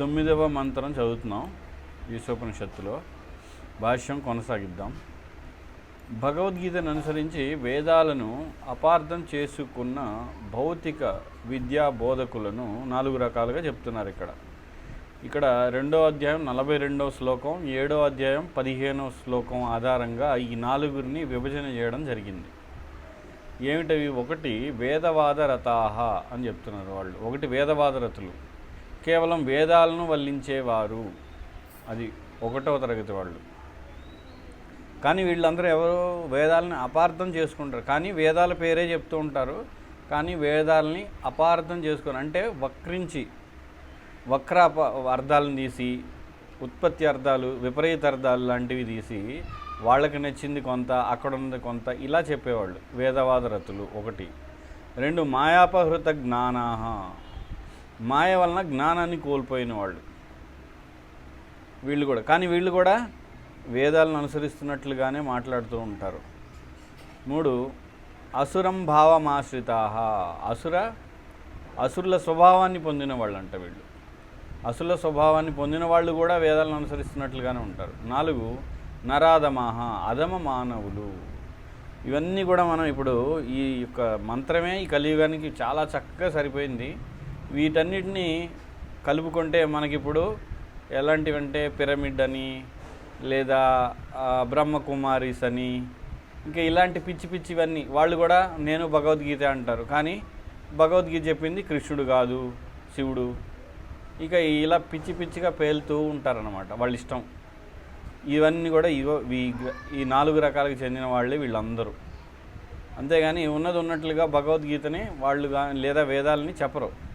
తొమ్మిదవ మంత్రం చదువుతున్నాం ఈశోపనిషత్తులో భాష్యం కొనసాగిద్దాం. భగవద్గీతను అనుసరించి వేదాలను అపార్థం చేసుకున్న భౌతిక విద్యా బోధకులను నాలుగు రకాలుగా చెప్తున్నారు ఇక్కడ. ఇక్కడ రెండో అధ్యాయం నలభై రెండవ శ్లోకం ఏడో అధ్యాయం పదిహేనవ శ్లోకం ఆధారంగా ఈ నాలుగురిని విభజన చేయడం జరిగింది. ఏమిటవి? ఒకటి వేదవాదరతాహ అని చెప్తున్నారు వాళ్ళు. ఒకటి వేదవాదరతులు కేవలం వేదాలను వల్లించేవారు. అది ఒకటవ తరగతి వాళ్ళు. కానీ వీళ్ళందరూ ఎవరు వేదాలని అపార్థం చేసుకుంటారు. కానీ వేదాల పేరే చెప్తూ ఉంటారు. కానీ వేదాలని అపార్థం చేసుకుని అంటే వక్రించి వక్ర అప- అర్థాలను తీసి ఉత్పత్తి అర్థాలు విపరీత అర్థాలు లాంటివి తీసి వాళ్ళకి నచ్చింది కొంత అక్కడ ఉన్నది కొంత ఇలా చెప్పేవాళ్ళు. వేదవాద రతులు ఒకటి. రెండు మాయాపహృత జ్ఞానాహ. మాయ వలన జ్ఞానాన్ని కోల్పోయిన వాళ్ళు. వీళ్ళు కూడా. కానీ వీళ్ళు కూడా వేదాలను అనుసరిస్తున్నట్లుగానే మాట్లాడుతూ ఉంటారు. మూడు అసురం భావమాశ్రితా అసుర అసురుల స్వభావాన్ని పొందిన వాళ్ళు అంట వీళ్ళు. అసుల స్వభావాన్ని పొందిన వాళ్ళు కూడా వేదాలను అనుసరిస్తున్నట్లుగానే ఉంటారు. నాలుగు నరాధమాహ అధమ మానవులు. ఇవన్నీ కూడా మనం ఇప్పుడు ఈ యొక్క మంత్రమే ఈ కలియుగానికి చాలా చక్కగా సరిపోయింది. వీటన్నిటిని కలుపుకుంటే మనకిప్పుడు ఎలాంటివంటే పిరమిడ్ అని లేదా బ్రహ్మకుమారీస్ అని ఇంకా ఇలాంటి పిచ్చి పిచ్చివన్నీ. వాళ్ళు కూడా నేను భగవద్గీత అంటారు. కానీ భగవద్గీత చెప్పింది కృష్ణుడు కాదు శివుడు. ఇక ఇలా పిచ్చి పిచ్చిగా పేలుతూ ఉంటారనమాట వాళ్ళ ఇష్టం ఇవన్నీ కూడా ఇవో ఈ- నాలుగు రకాలకు చెందిన వాళ్ళే వీళ్ళందరూ. అంతేగాని ఉన్నది ఉన్నట్లుగా భగవద్గీతని వాళ్ళు కానీ లేదా వేదాలని చెప్పరు.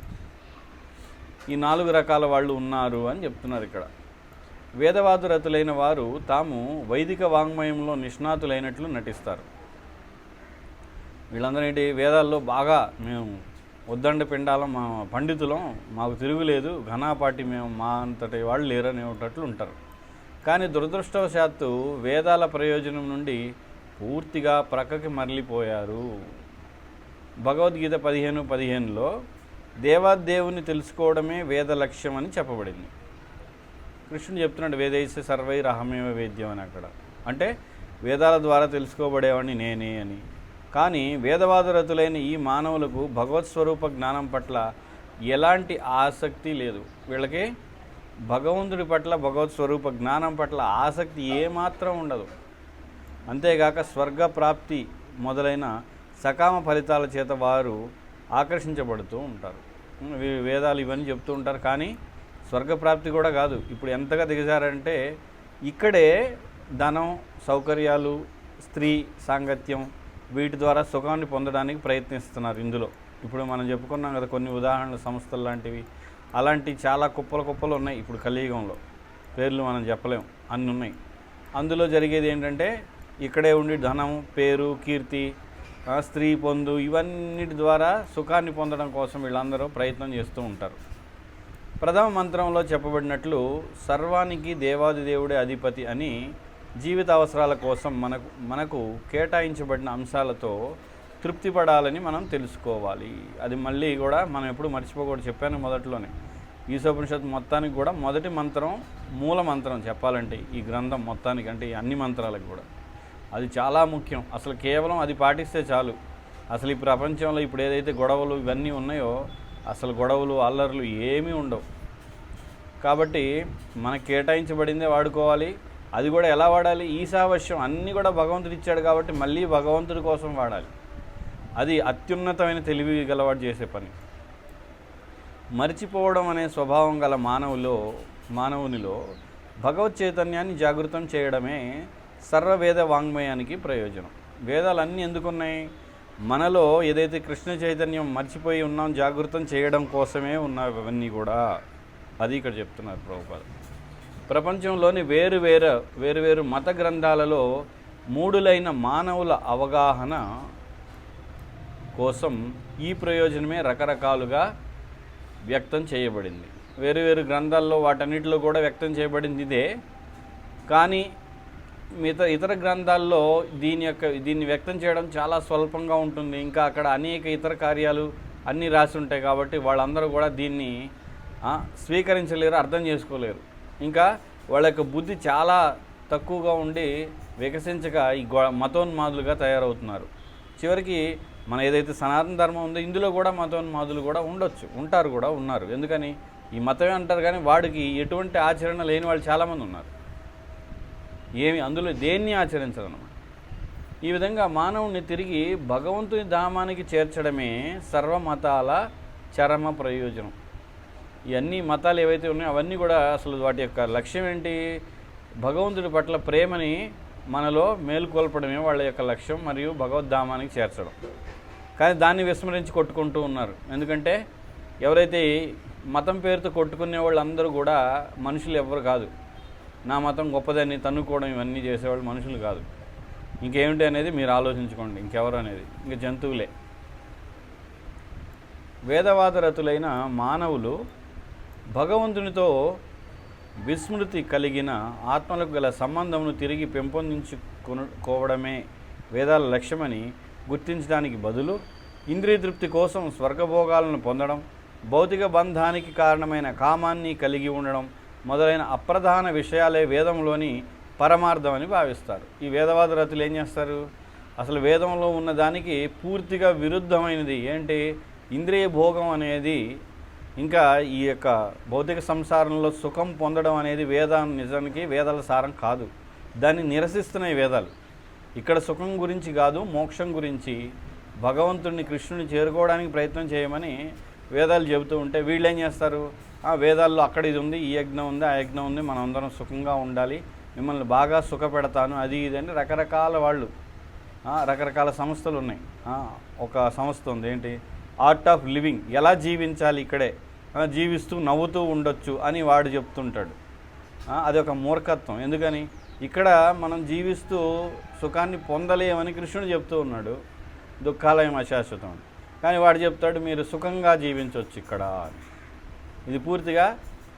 ఈ నాలుగు రకాల వాళ్ళు ఉన్నారు అని చెప్తున్నారు ఇక్కడ. వేదవాదురతులైన వారు తాము వైదిక వాంగ్మయంలో నిష్ణాతులైనట్లు నటిస్తారు. వీళ్ళందరూ వేదాల్లో బాగా మేము ఉద్దండ పిండాలం మా పండితులం మాకు తిరుగులేదు ఘనాపాటి మేము మా అంతటి వాళ్ళు లేరనేటట్లు ఉంటారు. కానీ దురదృష్టవశాత్తు వేదాల ప్రయోజనం నుండి పూర్తిగా ప్రక్కకి మరలిపోయారు. భగవద్గీత పదిహేను పదిహేనులో దేవాదేవుని తెలుసుకోవడమే వేద లక్ష్యం అని చెప్పబడింది. కృష్ణుడు చెప్తున్నాడు వేదైస సర్వై రహమేవ వేద్యం అని అక్కడ. అంటే వేదాల ద్వారా తెలుసుకోబడేవాడిని నేనే అని. కానీ వేదవాదరతులైన ఈ మానవులకు భగవత్ స్వరూప జ్ఞానం పట్ల ఎలాంటి ఆసక్తి లేదు. వీళ్ళకి భగవంతుడి పట్ల భగవత్ స్వరూప జ్ఞానం పట్ల ఆసక్తి ఏమాత్రం ఉండదు. అంతేగాక స్వర్గ ప్రాప్తి మొదలైన సకామ ఫలితాల చేత వారు ఆకర్షించబడుతూ ఉంటారు. వేదాలు ఇవన్నీ చెప్తూ ఉంటారు. కానీ స్వర్గప్రాప్తి కూడా కాదు. ఇప్పుడు ఎంతగా దిగజారంటే ఇక్కడే ధనం సౌకర్యాలు స్త్రీ సాంగత్యం వీటి ద్వారా సుఖాన్ని పొందడానికి ప్రయత్నిస్తున్నారు ఇందులో. ఇప్పుడు మనం చెప్పుకున్నాం కదా కొన్ని ఉదాహరణలు సంస్థలు లాంటివి. అలాంటి చాలా కుప్పలు కుప్పలు ఉన్నాయి ఇప్పుడు కలియుగంలో. పేర్లు మనం చెప్పలేం. అన్ని ఉన్నాయి. అందులో జరిగేది ఏంటంటే ఇక్కడే ఉండి ధనం పేరు కీర్తి స్త్రీ పొందు ఇవన్నిటి ద్వారా సుఖాన్ని పొందడం కోసం వీళ్ళందరూ ప్రయత్నం చేస్తూ ఉంటారు. ప్రథమ మంత్రంలో చెప్పబడినట్లు సర్వానికి దేవాది దేవుడే అధిపతి అని జీవిత అవసరాల కోసం మనకు మనకు కేటాయించబడిన అంశాలతో తృప్తి పడాలని మనం తెలుసుకోవాలి. అది మళ్ళీ కూడా మనం ఎప్పుడు మర్చిపోకూడదు చెప్పాను మొదట్లోనే. ఈశోపనిషత్తు మొత్తానికి కూడా మొదటి మంత్రం మూల మంత్రం చెప్పాలంటే ఈ గ్రంథం మొత్తానికి అంటే ఈ అన్ని మంత్రాలకు కూడా. అది చాలా ముఖ్యం. అసలు కేవలం అది పాటిస్తే చాలు. అసలు ఈ ప్రపంచంలో ఇప్పుడు ఏదైతే గొడవలు ఇవన్నీ ఉన్నాయో అసలు గొడవలు అల్లర్లు ఏమీ ఉండవు. కాబట్టి మనకు కేటాయించబడిందే వాడుకోవాలి. అది కూడా ఎలా వాడాలి? ఈశావశ్యం అన్నీ కూడా భగవంతుడు ఇచ్చాడు కాబట్టి మళ్ళీ భగవంతుడి కోసం వాడాలి. అది అత్యున్నతమైన తెలివి గలవాడు చేసే పని. మరిచిపోవడం అనే స్వభావం గల మానవులో మానవునిలో భగవత్ చైతన్యాన్ని జాగృతం చేయడమే సర్వవేద వాంగ్మయానికి ప్రయోజనం. వేదాలన్నీ ఎందుకున్నాయి? మనలో ఏదైతే కృష్ణ చైతన్యం మర్చిపోయి ఉన్నాం జాగృతం చేయడం కోసమే ఉన్నవి అవన్నీ కూడా. అది ఇక్కడ చెప్తున్నారు ప్రభుపాద. ప్రపంచంలోని వేరు వేరు వేరు వేరు మత గ్రంథాలలో మూడులైన మానవుల అవగాహన కోసం ఈ ప్రయోజనమే రకరకాలుగా వ్యక్తం చేయబడింది. వేరు వేరు గ్రంథాల్లో వాటన్నిటిలో కూడా వ్యక్తం చేయబడింది ఇదే. కానీ మిగతా ఇతర గ్రంథాల్లో దీని యొక్క దీన్ని వ్యక్తం చేయడం చాలా స్వల్పంగా ఉంటుంది. ఇంకా అక్కడ అనేక ఇతర కార్యాలు అన్నీ రాసి ఉంటాయి కాబట్టి వాళ్ళందరూ కూడా దీన్ని స్వీకరించలేరు అర్థం చేసుకోలేరు. ఇంకా వాళ్ళ యొక్క బుద్ధి చాలా తక్కువగా ఉండి వికసించక ఈ గో మతోన్మాదులుగా తయారవుతున్నారు. చివరికి మన ఏదైతే సనాతన ధర్మం ఉందో ఇందులో కూడా మతోన్మాదులు కూడా ఉండొచ్చు ఉంటారు కూడా ఉన్నారు. ఎందుకని? ఈ మతమే అంటారు కానీ వాడికి ఎటువంటి ఆచరణ లేని వాళ్ళు చాలామంది ఉన్నారు. ఏమి అందులో దేన్ని ఆచరించరు ఈ విధంగా మానవుని తిరిగి భగవంతుని ధామానికి చేర్చడమే సర్వమతాల చరమ ప్రయోజనం. ఇవన్నీ మతాలు ఏవైతే ఉన్నాయో అవన్నీ కూడా అసలు వాటి యొక్క లక్ష్యం ఏంటి? భగవంతుడి పట్ల ప్రేమని మనలో మేలుకొల్పడమే వాళ్ళ యొక్క లక్ష్యం మరియు భగవద్ధామానికి చేర్చడం. కానీ దాన్ని విస్మరించి కొట్టుకుంటూ ఉన్నారు. ఎందుకంటే ఎవరైతే మతం పేరుతో కొట్టుకునే వాళ్ళందరూ కూడా మనుషులు ఎవ్వరు కాదు. నా మతం గొప్పదని తన్నుకోవడం ఇవన్నీ చేసేవాళ్ళు మనుషులు కాదు. ఇంకేమిటి అనేది మీరు ఆలోచించుకోండి ఇంకెవరు అనేది. ఇంక జంతువులే. వేదవాదరతులైన మానవులు భగవంతునితో విస్మృతి కలిగిన ఆత్మలకు గల సంబంధమును తిరిగి పెంపొందించుకోవడమే వేదాల లక్ష్యమని గుర్తించడానికి బదులు ఇంద్రియ తృప్తి కోసం స్వర్గభోగాలను పొందడం భౌతిక బంధానికి కారణమైన కామాన్ని కలిగి ఉండడం మొదలైన అప్రధాన విషయాలే వేదంలోని పరమార్థం అని భావిస్తారు. ఈ వేదవాద రతులు ఏం చేస్తారు? అసలు వేదంలో ఉన్న దానికి పూర్తిగా విరుద్ధమైనది ఏంటి? ఇంద్రియ భోగం అనేది ఇంకా ఈ యొక్క భౌతిక సంసారంలో సుఖం పొందడం అనేది వేదం నిజానికి వేదాల సారం కాదు. దాన్ని నిరసిస్తున్నాయి వేదాలు. ఇక్కడ సుఖం గురించి కాదు మోక్షం గురించి. భగవంతుడిని కృష్ణుని చేరుకోవడానికి ప్రయత్నం చేయమని వేదాలు చెబుతూ ఉంటే వీళ్ళు ఏం చేస్తారు? వేదాల్లో అక్కడ ఇది ఉంది ఈ యజ్ఞం ఉంది ఆ యజ్ఞం ఉంది మనం అందరం సుఖంగా ఉండాలి మిమ్మల్ని బాగా సుఖపెడతాను అది ఇది అని రకరకాల వాళ్ళు రకరకాల సంస్థలు ఉన్నాయి. ఒక సంస్థ ఉంది ఏంటి? ఆర్ట్ ఆఫ్ లివింగ్ ఎలా జీవించాలి ఇక్కడే? జీవిస్తూ నవ్వుతూ ఉండొచ్చు అని వాడు చెప్తుంటాడు. అది ఒక మూర్ఖత్వం. ఎందుకని? ఇక్కడ మనం జీవిస్తూ సుఖాన్ని పొందలేమని కృష్ణుడు చెప్తూ ఉన్నాడు. దుఃఖాలయం అశాశ్వతం కానీ వాడు చెప్తాడు మీరు సుఖంగా జీవించవచ్చు ఇక్కడ అని. ఇది పూర్తిగా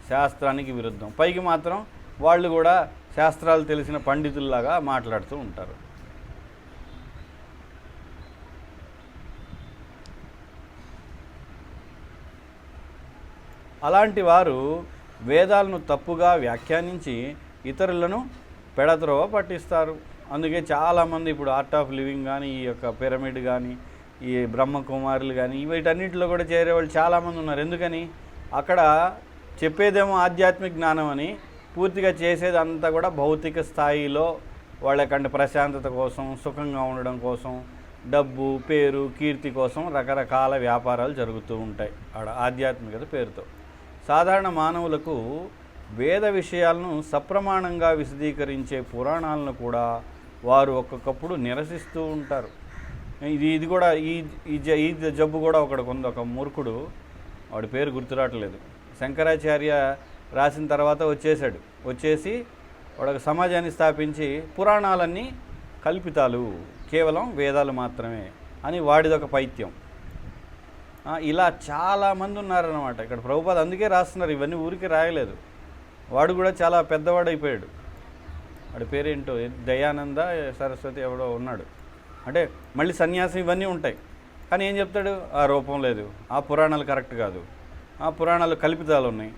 శాస్త్రానికి విరుద్ధం. పైకి మాత్రం వాళ్ళు కూడా శాస్త్రాలు తెలిసిన పండితుల్లాగా మాట్లాడుతూ ఉంటారు. అలాంటి వారు వేదాలను తప్పుగా వ్యాఖ్యానించి ఇతరులను పెడత్రోవ పట్టిస్తారు. అందుకే చాలామంది ఇప్పుడు ఆర్ట్ ఆఫ్ లివింగ్ కానీ ఈ యొక్క పిరమిడ్ కానీ ఈ బ్రహ్మకుమారులు కానీ వీటన్నిటిలో కూడా చేరే వాళ్ళు చాలామంది ఉన్నారు. ఎందుకని? అక్కడ చెప్పేదేమో ఆధ్యాత్మిక జ్ఞానం అని పూర్తిగా చేసేదంతా కూడా భౌతిక స్థాయిలో వాళ్ళకంటే ప్రశాంతత కోసం సుఖంగా ఉండడం కోసం డబ్బు పేరు కీర్తి కోసం రకరకాల వ్యాపారాలు జరుగుతూ ఉంటాయి ఆడ ఆధ్యాత్మికత పేరుతో. సాధారణ మానవులకు వేద విషయాలను సప్రమాణంగా విశదీకరించే పురాణాలను కూడా వారు ఒక్కొక్కప్పుడు నిరసిస్తూ ఉంటారు. ఇది ఇది కూడా ఈ ఈ జబ్బు కూడా ఒకడికి ఉంది. ఒక మూర్ఖుడు వాడి పేరు గుర్తురావట్లేదు. శంకరాచార్య రాసిన తర్వాత వచ్చేసాడు వచ్చేసి వాడు సమాజాన్ని స్థాపించి పురాణాలన్నీ కల్పితాలు. కేవలం వేదాలు మాత్రమే అని వాడిదొక పైత్యం. ఇలా చాలామంది ఉన్నారన్నమాట ఇక్కడ ప్రభుపాద అందుకే రాస్తున్నారు. ఇవన్నీ ఊరికి రాయలేదు. వాడు కూడా చాలా పెద్దవాడు అయిపోయాడు వాడి పేరేంటో? దయానంద సరస్వతి ఎవడో ఉన్నాడు. అంటే మళ్ళీ సన్యాసం ఇవన్నీ ఉంటాయి. కానీ ఏం చెప్తాడు? ఆ రూపం లేదు. ఆ పురాణాలు కరెక్ట్ కాదు. ఆ పురాణాలు కల్పితాలు ఉన్నాయి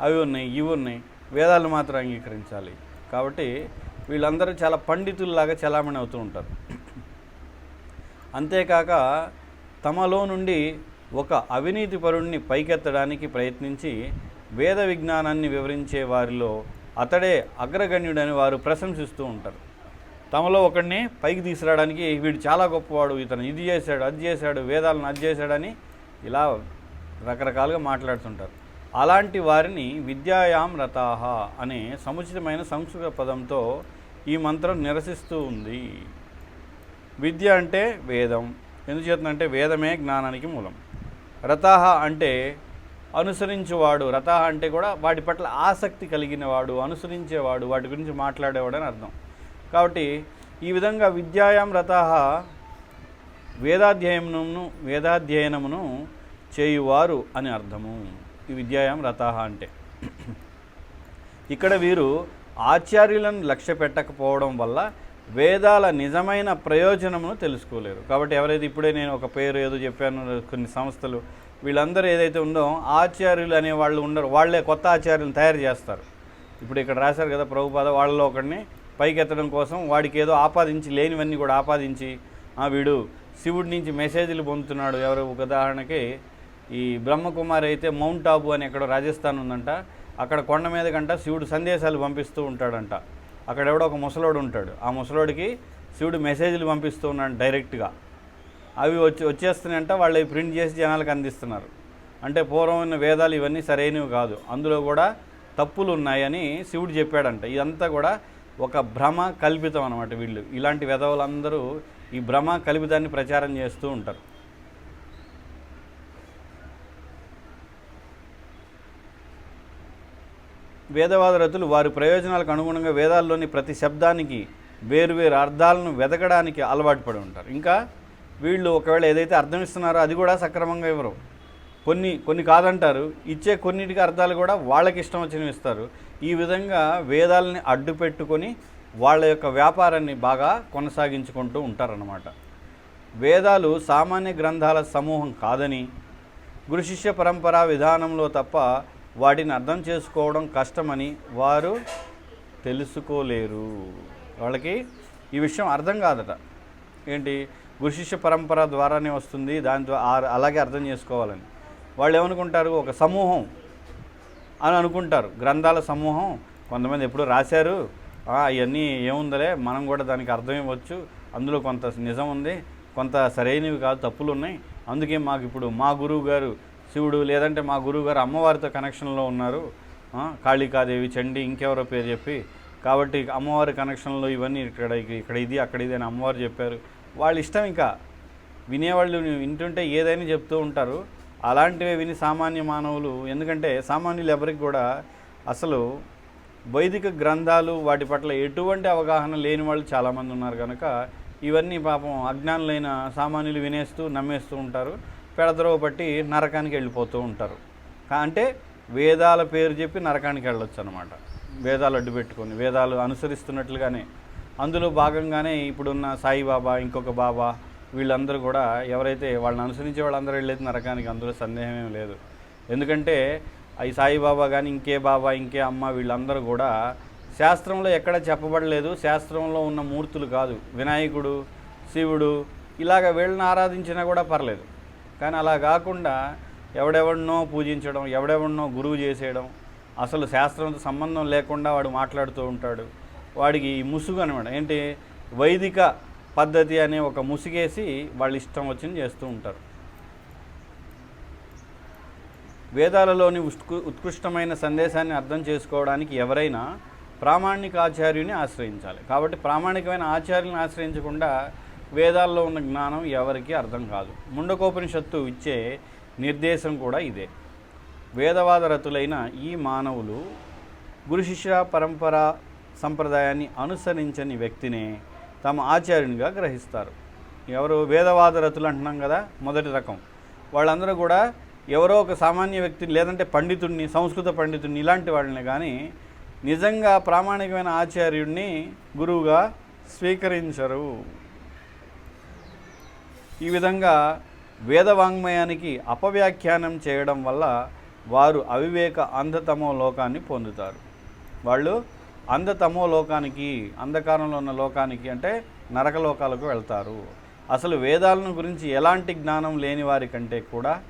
అవి ఉన్నాయి ఇవి ఉన్నాయి. వేదాలు మాత్రం అంగీకరించాలి. కాబట్టి వీళ్ళందరూ చాలా పండితుల్లాగా చలామణి అవుతూ ఉంటారు. అంతేకాక తమలో నుండి ఒక అవినీతి పరుణ్ణి పైకెత్తడానికి ప్రయత్నించి వేద విజ్ఞానాన్ని వివరించే వారిలో అతడే అగ్రగణ్యుడని వారు ప్రశంసిస్తూ ఉంటారు. తమలో ఒకడిని పైకి తీసుకురావడానికి వీడు చాలా గొప్పవాడు ఇతను ఇది చేశాడు అది చేశాడు వేదాలను అది చేశాడని ఇలా రకరకాలుగా మాట్లాడుతుంటారు. అలాంటి వారిని విద్యాయాం రతాహ అనే సముచితమైన సంస్కృత పదంతో ఈ మంత్రం నిరసిస్తూ ఉంది. విద్య అంటే వేదం. ఎందుచేతంటే వేదమే జ్ఞానానికి మూలం. రతాహ అంటే అనుసరించేవాడు. రతాహ అంటే కూడా వాటి పట్ల ఆసక్తి కలిగినవాడు అనుసరించేవాడు వాటి గురించి మాట్లాడేవాడు అని అర్థం. కాబట్టి ఈ విధంగా విద్యాయాం రత వేదాధ్యయనమును వేదాధ్యయనమును చేయువారు అని అర్థము. ఈ విద్యాయాం రత అంటే. ఇక్కడ వీరు ఆచార్యులను లక్ష్య పెట్టకపోవడం వల్ల వేదాల నిజమైన ప్రయోజనమును తెలుసుకోలేరు. కాబట్టి ఎవరైతే ఇప్పుడే నేను ఒక పేరు ఏదో చెప్పాను కొన్ని సంస్థలు వీళ్ళందరూ ఏదైతే ఉందో ఆచార్యులు అనే వాళ్ళు ఉండరు. వాళ్ళే కొత్త ఆచార్యులను తయారు చేస్తారు. ఇప్పుడు ఇక్కడ రాశారు కదా ప్రభుపాద వాళ్ళలో ఒకడిని పైకెత్తడం కోసం వాడికి ఏదో ఆపాదించి లేనివన్నీ కూడా ఆపాదించి "ఆ, వీడు శివుడి నుంచి మెసేజ్లు పొందుతున్నాడు. ఎవరు ఒక ఉదాహరణకి ఈ బ్రహ్మకుమారి అయితే మౌంట్ ఆబు అని ఎక్కడో రాజస్థాన్ ఉందంట. అక్కడ కొండ మీద కంట శివుడు సందేశాలు పంపిస్తూ ఉంటాడంట. అక్కడ ఎవడో ఒక ముసలోడు ఉంటాడు. ఆ ముసలోడికి శివుడు మెసేజ్లు పంపిస్తూ ఉన్నాడు డైరెక్ట్గా. అవి వచ్చి వచ్చేస్తున్నాయంట వాళ్ళు అవి ప్రింట్ చేసి జనాలకు అందిస్తున్నారు. అంటే పూర్వమైన వేదాలు ఇవన్నీ సరైనవి కాదు. అందులో కూడా తప్పులు ఉన్నాయని శివుడు చెప్పాడంట. ఇదంతా కూడా ఒక భ్రమ కల్పితం అనమాట వీళ్ళు. ఇలాంటి వెధవులందరూ ఈ భ్రమ కల్పితాన్ని ప్రచారం చేస్తూ ఉంటారు. వేదవాద రతులు వారి ప్రయోజనాలకు అనుగుణంగా వేదాల్లోని ప్రతి శబ్దానికి వేరువేరు అర్థాలను వెతకడానికి అలవాటు పడి ఉంటారు. ఇంకా వీళ్ళు ఒకవేళ ఏదైతే అర్థం ఇస్తున్నారో అది కూడా సక్రమంగా ఇవ్వరు. కొన్ని కొన్ని కాదంటారు. ఇచ్చే కొన్నిటికి అర్థాలు కూడా వాళ్ళకి ఇష్టం వచ్చినవి ఇస్తారు. ఈ విధంగా వేదాలని అడ్డు పెట్టుకొని వాళ్ళ యొక్క వ్యాపారాన్ని బాగా కొనసాగించుకుంటూ ఉంటారన్నమాట. వేదాలు సామాన్య గ్రంథాల సమూహం కాదని గురుశిష్య పరంపర విధానంలో తప్ప వాటిని అర్థం చేసుకోవడం కష్టమని వారు తెలుసుకోలేరు. వాళ్ళకి ఈ విషయం అర్థం కాదట. ఏంటి? గురుశిష్య పరంపర ద్వారానే వస్తుంది దాని ద్వారా అలాగే అర్థం చేసుకోవాలని. వాళ్ళు ఏమనుకుంటారు ఒక సమూహం అని అనుకుంటారు. గ్రంథాల సమూహం. కొంతమంది ఎప్పుడు రాశారు? అవన్నీ ఏముందలే? మనం కూడా దానికి అర్థం ఇవ్వచ్చు. అందులో కొంత నిజం ఉంది. కొంత సరైనవి కాదు తప్పులు ఉన్నాయి. అందుకే మాకు ఇప్పుడు మా గురువు గారు శివుడు లేదంటే మా గురువు గారు అమ్మవారితో కనెక్షన్లో ఉన్నారు. కాళికాదేవి చండి ఇంకెవరో పేరు చెప్పి. కాబట్టి అమ్మవారి కనెక్షన్లో ఇవన్నీ ఇక్కడ ఇక్కడ ఇది అక్కడ ఇది అని అమ్మవారు చెప్పారు. వాళ్ళ ఇష్టం ఇంకా. వినేవాళ్ళు వింటుంటే ఏదైనా చెప్తూ ఉంటారు. అలాంటివి విని సామాన్య మానవులు. ఎందుకంటే సామాన్యులు ఎవరికి కూడా అసలు వైదిక గ్రంథాలు వాటి పట్ల ఎటువంటి అవగాహన లేని వాళ్ళు చాలామంది ఉన్నారు కనుక ఇవన్నీ పాపం అజ్ఞానులైన సామాన్యులు వినేస్తూ నమ్మేస్తూ ఉంటారు. పెడద్రోవ పట్టి నరకానికి వెళ్ళిపోతూ ఉంటారు. అంటే వేదాల పేరు చెప్పి నరకానికి వెళ్ళొచ్చు అనమాట వేదాలు అడ్డు పెట్టుకొని వేదాలు అనుసరిస్తున్నట్లుగానే. అందులో భాగంగానే ఇప్పుడున్న సాయిబాబా ఇంకొక బాబా వీళ్ళందరూ కూడా ఎవరైతే వాళ్ళని అనుసరించే వాళ్ళందరూ వెళ్ళేది నరకానికి అందులో సందేహమేం లేదు. ఎందుకంటే ఈ సాయిబాబా కానీ ఇంకే బాబా ఇంకే అమ్మ వీళ్ళందరూ కూడా శాస్త్రంలో ఎక్కడ చెప్పబడలేదు. శాస్త్రంలో ఉన్న మూర్తులు కాదు. వినాయకుడు శివుడు ఇలాగ వీళ్ళని ఆరాధించినా కూడా పర్లేదు. కానీ అలా కాకుండా ఎవడెవడినో పూజించడం ఎవడెవడినో గురువు చేసేయడం అసలు శాస్త్రంతో సంబంధం లేకుండా వాడు మాట్లాడుతూ ఉంటాడు. వాడికి ఈ ముసుగు అనమాట ఏంటి? వైదిక పద్ధతి అనే ఒక ముసిగేసి వాళ్ళు ఇష్టం వచ్చింది చేస్తూ ఉంటారు. వేదాలలోని ఉత్కృ- ఉత్కృష్టమైన సందేశాన్ని అర్థం చేసుకోవడానికి ఎవరైనా ప్రామాణిక ఆచార్యుని ఆశ్రయించాలి. కాబట్టి ప్రామాణికమైన ఆచార్యుని ఆశ్రయించకుండా వేదాల్లో ఉన్న జ్ఞానం ఎవరికీ అర్థం కాదు. ముండకోపనిషత్తు ఇచ్చే నిర్దేశం కూడా ఇదే. వేదవాద రతులైన ఈ మానవులు గురు శిష్య పరంపర సంప్రదాయాన్ని అనుసరించని వ్యక్తినే తమ ఆచార్యునిగా గ్రహిస్తారు. ఎవరు వేదవాద రతులు అంటున్నాం కదా మొదటి రకం. వాళ్ళందరూ కూడా ఎవరో ఒక సామాన్య వ్యక్తిని లేదంటే పండితుడిని సంస్కృత పండితుడిని ఇలాంటి వాళ్ళని కానీ నిజంగా ప్రామాణికమైన ఆచార్యుడిని గురువుగా స్వీకరించరు. ఈ విధంగా వేదవాంగ్మయానికి అపవ్యాఖ్యానం చేయడం వల్ల వారు అవివేక అంధతమో లోకాన్ని పొందుతారు. వాళ్ళు అంధతమో లోకానికి అంధకారంలో ఉన్న లోకానికి అంటే నరక లోకాలకు వెళ్తారు. అసలు వేదాలను గురించి ఎలాంటి జ్ఞానం లేని వారి కంటే కూడా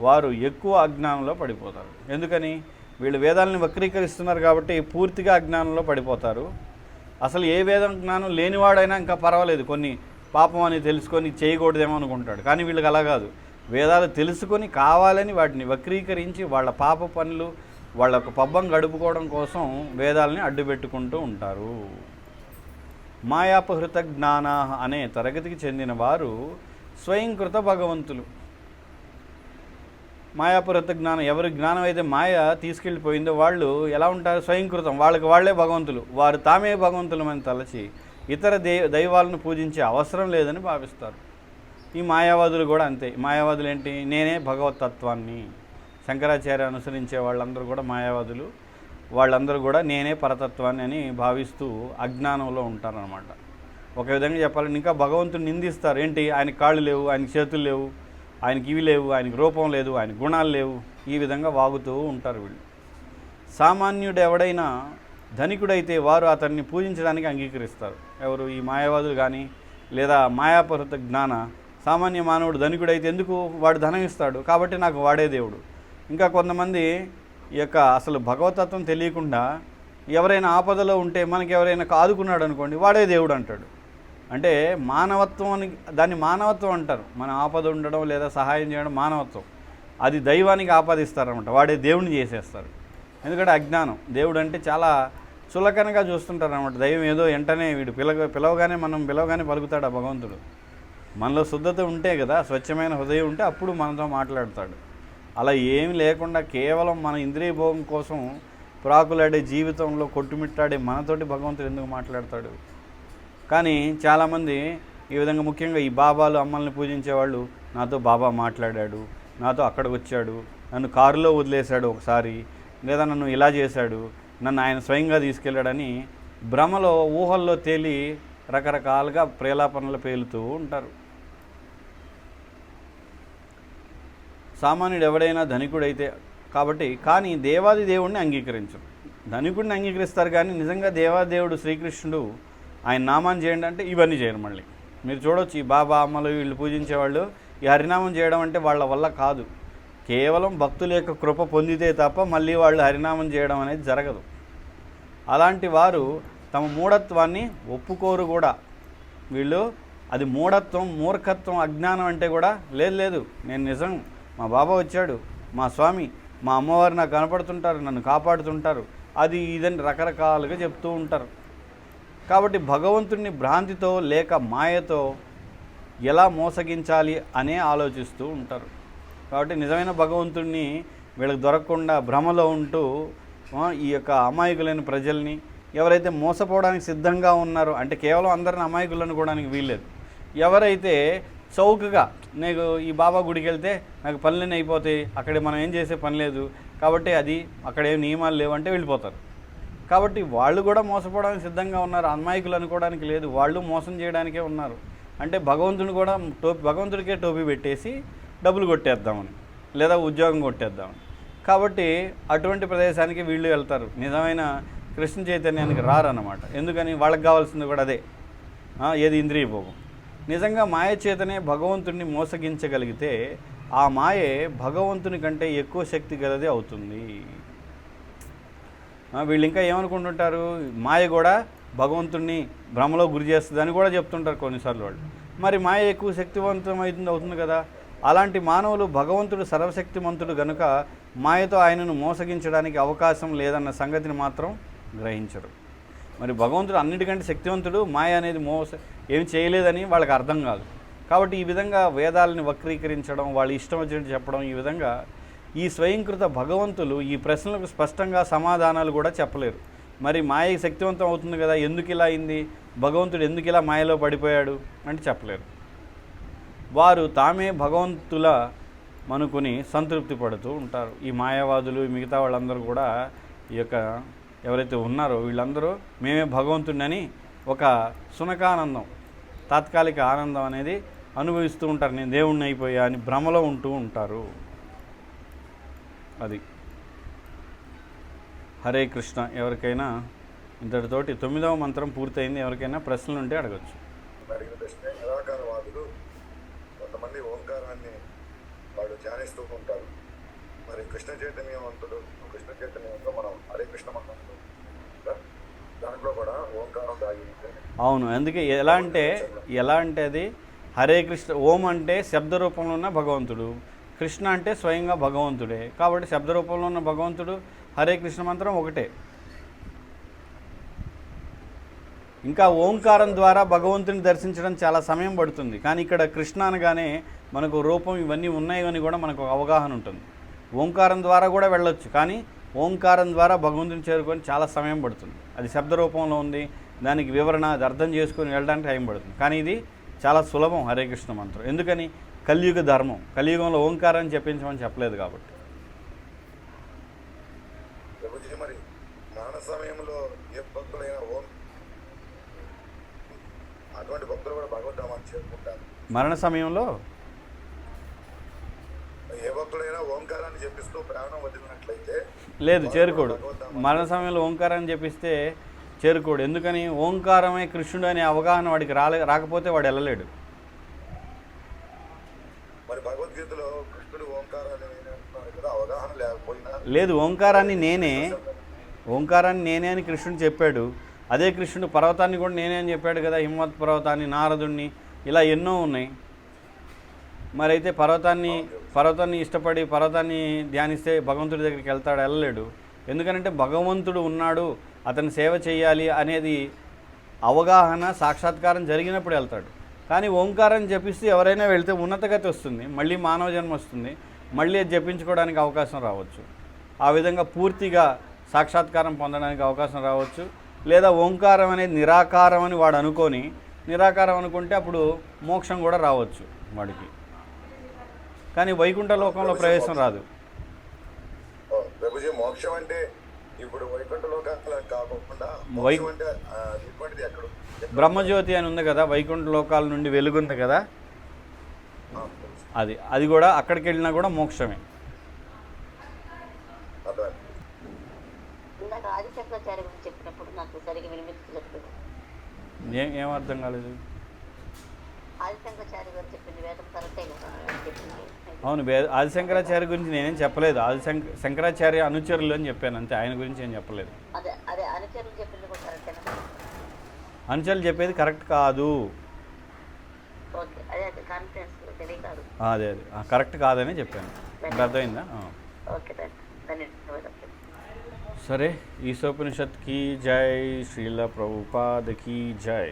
వారు ఎక్కువ అజ్ఞానంలో పడిపోతారు. ఎందుకని? వీళ్ళు వేదాలని వక్రీకరిస్తున్నారు కాబట్టి పూర్తిగా అజ్ఞానంలో పడిపోతారు. అసలు ఏ వేదం జ్ఞానం లేనివాడైనా ఇంకా పర్వాలేదు. కొన్ని పాపం అని తెలుసుకొని చేయకూడదేమో అనుకుంటాడు. కానీ వీళ్ళకి అలా కాదు. వేదాలు తెలుసుకొని కావాలని వాటిని వక్రీకరించి వాళ్ళ పాప పనులు వాళ్ళ పబ్బం గడుపుకోవడం కోసం వేదాలని అడ్డుపెట్టుకుంటూ ఉంటారు. మాయాపహృత జ్ఞాన అనే తరగతికి చెందిన వారు స్వయంకృత భగవంతులు. మాయాపహృత జ్ఞానం ఎవరి జ్ఞానం అయితే మాయ తీసుకెళ్ళిపోయిందో వాళ్ళు ఎలా ఉంటారు? స్వయంకృతం. వాళ్ళకి వాళ్ళే భగవంతులు. వారు తామే భగవంతులమని తలచి ఇతర దే దైవాలను పూజించే అవసరం లేదని భావిస్తారు. ఈ మాయావాదులు కూడా అంతే. మాయావాదులు ఏంటి? నేనే భగవతత్వాన్ని. శంకరాచార్య అనుసరించే వాళ్ళందరూ కూడా మాయావాదులు. వాళ్ళందరూ కూడా నేనే పరతత్వాన్ని అని భావిస్తూ అజ్ఞానంలో ఉంటారనమాట ఒక విధంగా చెప్పాలంటే ఇంకా భగవంతుని నిందిస్తారు. ఏంటి? ఆయన కాళ్ళు లేవు ఆయన చేతులు లేవు ఆయనకి ఇవి లేవు ఆయనకి రూపం లేదు ఆయన గుణాలు లేవు. ఈ విధంగా వాగుతూ ఉంటారు వీళ్ళు. సామాన్యుడు ఎవడైనా ధనికుడైతే వారు అతన్ని పూజించడానికి అంగీకరిస్తారు. ఎవరు? ఈ మాయావాదులు కానీ లేదా మాయాపరుత జ్ఞాన సామాన్య మానవుడు ధనికుడైతే ఎందుకు వాడు ధనం ఇస్తాడు కాబట్టి నాకు వాడే దేవుడు. ఇంకా కొంతమంది ఈ యొక్క అసలు భగవతత్వం తెలియకుండా ఎవరైనా ఆపదలో ఉంటే మనకి ఎవరైనా కాదుకున్నాడు అనుకోండి వాడే దేవుడు అంటాడు. అంటే మానవత్వం అని దాన్ని మానవత్వం అంటారు. మన ఆపద ఉండడం లేదా సహాయం చేయడం మానవత్వం. అది దైవానికి ఆపాదిస్తారనమాట వాడే దేవుడిని చేసేస్తారు. ఎందుకంటే అజ్ఞానం దేవుడు అంటే చాలా చులకనగా చూస్తుంటారు అనమాట దైవం ఏదో వెంటనే వీడు పిలవ పిలవగానే మనం పిలవగానే పలుకుతాడు ఆ భగవంతుడు. మనలో శుద్ధత ఉంటే కదా స్వచ్ఛమైన హృదయం ఉంటే అప్పుడు మనతో మాట్లాడతాడు. అలా ఏమి లేకుండా కేవలం మన ఇంద్రియ భోగం కోసం ప్రాకులాడే జీవితంలో కొట్టుమిట్టాడే మనతోటి భగవంతుడు ఎందుకు మాట్లాడతాడు? కానీ చాలామంది ఈ విధంగా ముఖ్యంగా ఈ బాబాలు అమ్మల్ని పూజించే వాళ్ళు నాతో బాబా మాట్లాడాడు నాతో అక్కడికి వచ్చాడు నన్ను కారులో వదిలేశాడు ఒకసారి లేదా నన్ను ఇలా చేశాడు నన్ను ఆయన స్వయంగా తీసుకెళ్ళాడని భ్రమలో ఊహల్లో తేలి రకరకాలుగా ప్రేలాపనలు పేలుతూ ఉంటారు. సామాన్యుడు ఎవడైనా ధనికుడైతే కాబట్టి కానీ దేవాది దేవుడిని అంగీకరించరు. ధనికుడిని అంగీకరిస్తారు కానీ నిజంగా దేవాదేవుడు శ్రీకృష్ణుడు ఆయన నామాన్ని చేయండి అంటే ఇవన్నీ చేయరు మళ్ళీ. మీరు చూడొచ్చు ఈ బాబా అమ్మలు వీళ్ళు పూజించేవాళ్ళు ఈ హరినామం చేయడం అంటే వాళ్ళ వల్ల కాదు. కేవలం భక్తుల యొక్క కృప పొందితే తప్ప మళ్ళీ వాళ్ళు హరినామం చేయడం అనేది జరగదు. అలాంటి వారు తమ మూఢత్వాన్ని ఒప్పుకోరు కూడా. వీళ్ళు అది మూఢత్వం మూర్ఖత్వం అజ్ఞానం అంటే కూడా లేదు లేదు నేను నిజం మా బాబా వచ్చాడు. మా స్వామి మా అమ్మవారు నాకు కనపడుతుంటారు నన్ను కాపాడుతుంటారు. అది ఇదని రకరకాలుగా చెప్తూ ఉంటారు. కాబట్టి భగవంతుడిని భ్రాంతితో లేక మాయతో ఎలా మోసగించాలి అనే ఆలోచిస్తూ ఉంటారు. కాబట్టి నిజమైన భగవంతుడిని వీళ్ళకి దొరకకుండా భ్రమలో ఉంటూ ఈ యొక్క అమాయకులైన ప్రజల్ని ఎవరైతే మోసపోవడానికి సిద్ధంగా ఉన్నారో అంటే కేవలం అందరిని అమాయకులు అనుకోవడానికి వీల్లేదు. ఎవరైతే చౌకగా నీకు ఈ బాబా గుడికి వెళ్తే నాకు పనులన్నీ అయిపోతాయి అక్కడ మనం ఏం చేసే పని లేదు కాబట్టి అది అక్కడ ఏం నియమాలు లేవు అంటే వెళ్ళిపోతారు. కాబట్టి వాళ్ళు కూడా మోసపోవడానికి సిద్ధంగా ఉన్నారు అమాయకులు అనుకోవడానికి లేదు వాళ్ళు మోసం చేయడానికే ఉన్నారు. అంటే భగవంతుని కూడా టోపీ భగవంతుడికే టోపీ పెట్టేసి డబ్బులు కొట్టేద్దామని లేదా ఉద్యోగం కొట్టేద్దామని. కాబట్టి అటువంటి ప్రదేశానికి వీళ్ళు వెళ్తారు. నిజమైన కృష్ణ చైతన్యానికి రారన్నమాట. ఎందుకని? వాళ్ళకి కావాల్సింది కూడా అదే. ఏది ఇంద్రియ భోగం. నిజంగా మాయ చేతనే భగవంతుణ్ణి మోసగించగలిగితే ఆ మాయే భగవంతుని కంటే ఎక్కువ శక్తి గలది అవుతుంది. వీళ్ళు ఇంకా ఏమనుకుంటుంటారు? మాయ కూడా భగవంతుణ్ణి భ్రమలో గురి చేస్తుందని కూడా చెప్తుంటారు కొన్నిసార్లు వాళ్ళు. మరి మాయ ఎక్కువ శక్తివంతమైతుంది అవుతుంది కదా? అలాంటి మానవులు భగవంతుడు సర్వశక్తిమంతుడు గనుక మాయతో ఆయనను మోసగించడానికి అవకాశం లేదన్న సంగతిని మాత్రం గ్రహించరు. మరి భగవంతుడు అన్నిటికంటే శక్తివంతుడు మాయ అనేది మోస ఏం చేయలేదని వాళ్ళకి అర్థం కాదు. కాబట్టి ఈ విధంగా వేదాలని వక్రీకరించడం వాళ్ళు ఇష్టం వచ్చినట్టు చెప్పడం ఈ విధంగా ఈ స్వయంకృత భగవంతులు ఈ ప్రశ్నలకు స్పష్టంగా సమాధానాలు కూడా చెప్పలేరు. మరి మాయ శక్తివంతం అవుతుంది కదా ఎందుకు ఇలా అయింది? భగవంతుడు ఎందుకు ఇలా మాయలో పడిపోయాడు? అంటే చెప్పలేరు. వారు తామే భగవంతుల అనుకుని సంతృప్తి పడుతూ ఉంటారు. ఈ మాయావాదులు మిగతా వాళ్ళందరూ కూడా ఈ యొక్క ఎవరైతే ఉన్నారో వీళ్ళందరూ మేమే భగవంతుడిని ఒక సునకానందం తాత్కాలిక ఆనందం అనేది అనుభవిస్తూ ఉంటారు. నేను దేవుణ్ణి అయిపోయా అని భ్రమలో ఉంటూ ఉంటారు. అది. హరే కృష్ణ ఎవరికైనా ఇంతటితోటి తొమ్మిదవ మంత్రం పూర్తయింది. ఎవరికైనా ప్రశ్నలు ఉంటే అడగచ్చు. అడిగిన ప్రశ్నే నిరాకారవాదులు కొంతమంది ఓంకారాన్ని వాళ్ళు ధ్యానిస్తూ ఉంటారు. మరి కృష్ణ చైతన్యవంతుడు కృష్ణ చైతన్యంలో మనం హరే కృష్ణ మంత్రం దాంట్లో కూడా ఓంకారం దాగి అవును అందుకే ఎలా అంటే ఎలా అంటే అది హరే కృష్ణ ఓం అంటే శబ్ద రూపంలో ఉన్న భగవంతుడు కృష్ణ అంటే స్వయంగా భగవంతుడే. కాబట్టి శబ్ద రూపంలో ఉన్న భగవంతుడు హరే కృష్ణ మంత్రం ఒకటే. ఇంకా ఓంకారం ద్వారా భగవంతుని దర్శించడం చాలా సమయం పడుతుంది. కానీ ఇక్కడ కృష్ణ అనగానే మనకు రూపం ఇవన్నీ ఉన్నాయని కూడా మనకు ఒక అవగాహన ఉంటుంది. ఓంకారం ద్వారా కూడా వెళ్ళొచ్చు. కానీ ఓంకారం ద్వారా భగవంతుని చేరుకొని చాలా సమయం పడుతుంది. అది శబ్ద రూపంలో ఉంది. దానికి వివరణ అది అర్థం చేసుకొని వెళ్ళడానికి టైం పడుతుంది. కానీ ఇది చాలా సులభం హరే కృష్ణ మంత్రం. ఎందుకని? కలియుగ ధర్మం. కలియుగంలో ఓంకారం చెప్పించమని చెప్పలేదు కాబట్టి. సమయంలో ఏ భక్తులైనా ఓం అటువంటి భక్తులు కూడా భగవద్ధామాన్ని చేరుకుంటారు. మరణ సమయంలో? ఏ భక్తుడైనా ఓంకారాన్ని చెప్పిస్తూ ప్రాణం వదిలినట్లయితే లేదు చేరుకోడు. మరణ సమయంలో ఓంకారాన్ని చెప్పిస్తే చేరుకోడు. ఎందుకని? ఓంకారమే కృష్ణుడు అనే అవగాహన వాడికి రాలే రాకపోతే వాడు వెళ్ళలేడు మరి భగవద్గీతలో కృష్ణుడు ఓంకారాన్ని వినంటున్నాడు కదా అవగాహన లేకపోయినా లేదు ఓంకారాన్ని నేనే ఓంకారాన్ని నేనే అని కృష్ణుడు చెప్పాడు. అదే కృష్ణుడు పర్వతాన్ని కూడా నేనే అని చెప్పాడు కదా హిమవత్ పర్వతాన్ని నారదుణ్ణి ఇలా ఎన్నో ఉన్నాయి. మరైతే పర్వతాన్ని పర్వతాన్ని ఇష్టపడి పర్వతాన్ని ధ్యానిస్తే భగవంతుడి దగ్గరికి వెళ్తాడు వెళ్ళలేడు. ఎందుకంటే భగవంతుడు ఉన్నాడు అతని సేవ చేయాలి అనేది అవగాహన సాక్షాత్కారం జరిగినప్పుడు వెళ్తాడు. కానీ ఓంకారం జపిస్తే ఎవరైనా వెళ్తే ఉన్నతగతి వస్తుంది మళ్ళీ మానవ జన్మ వస్తుంది మళ్ళీ అది జపించుకోవడానికి అవకాశం రావచ్చు. ఆ విధంగా పూర్తిగా సాక్షాత్కారం పొందడానికి అవకాశం రావచ్చు. లేదా ఓంకారం అనేది నిరాకారం అని వాడు అనుకొని నిరాకారం అనుకుంటే అప్పుడు మోక్షం కూడా రావచ్చు వాడికి. కానీ వైకుంఠ లోకంలో ప్రవేశం రాదు. ఓ, ప్రభుజీ మోక్షం అంటే ఇప్పుడు వైకుంఠ లోకాలు కాకుండా బ్రహ్మజ్యోతి అని ఉంది కదా వైకుంఠ లోకాల నుండి వెలుగుంది కదా. అది అది కూడా అక్కడికి వెళ్ళినా కూడా మోక్షమే. అర్థమైంది. ఇందాక ఆదిశంకరాచార్య గురించి చెప్పినప్పుడు నాకు సరిగ్గా వినిపించలేదు. ఏం ఏం అర్థం కాలేదు? ఆదిశంకరాచార్య గారు చెప్పింది వేదం కరెక్టే కదా అని చెప్పింది. అవును వే ఆదిశంకరాచార్య గురించి నేనేం చెప్పలేదు. ఆదిశంక శంకరాచార్య అనుచరులు అని చెప్పాను అంతే. ఆయన గురించి ఏం చెప్పలేదు. అదే అదే అనుచరులు చెప్పింది కూడా కరెక్టేనా అనుచరులు చెప్పేది కరెక్ట్ కాదు. ఓకే అదే అదే కాన్ఫిడెన్స్ కరెక్ట్ కాదని చెప్పాను. అర్థమైందా. ఓకే ధన్యవాదాలు. సరే ఈశోపనిషత్ కీ జై శ్రీల ప్రభుపాద్ కీ జై.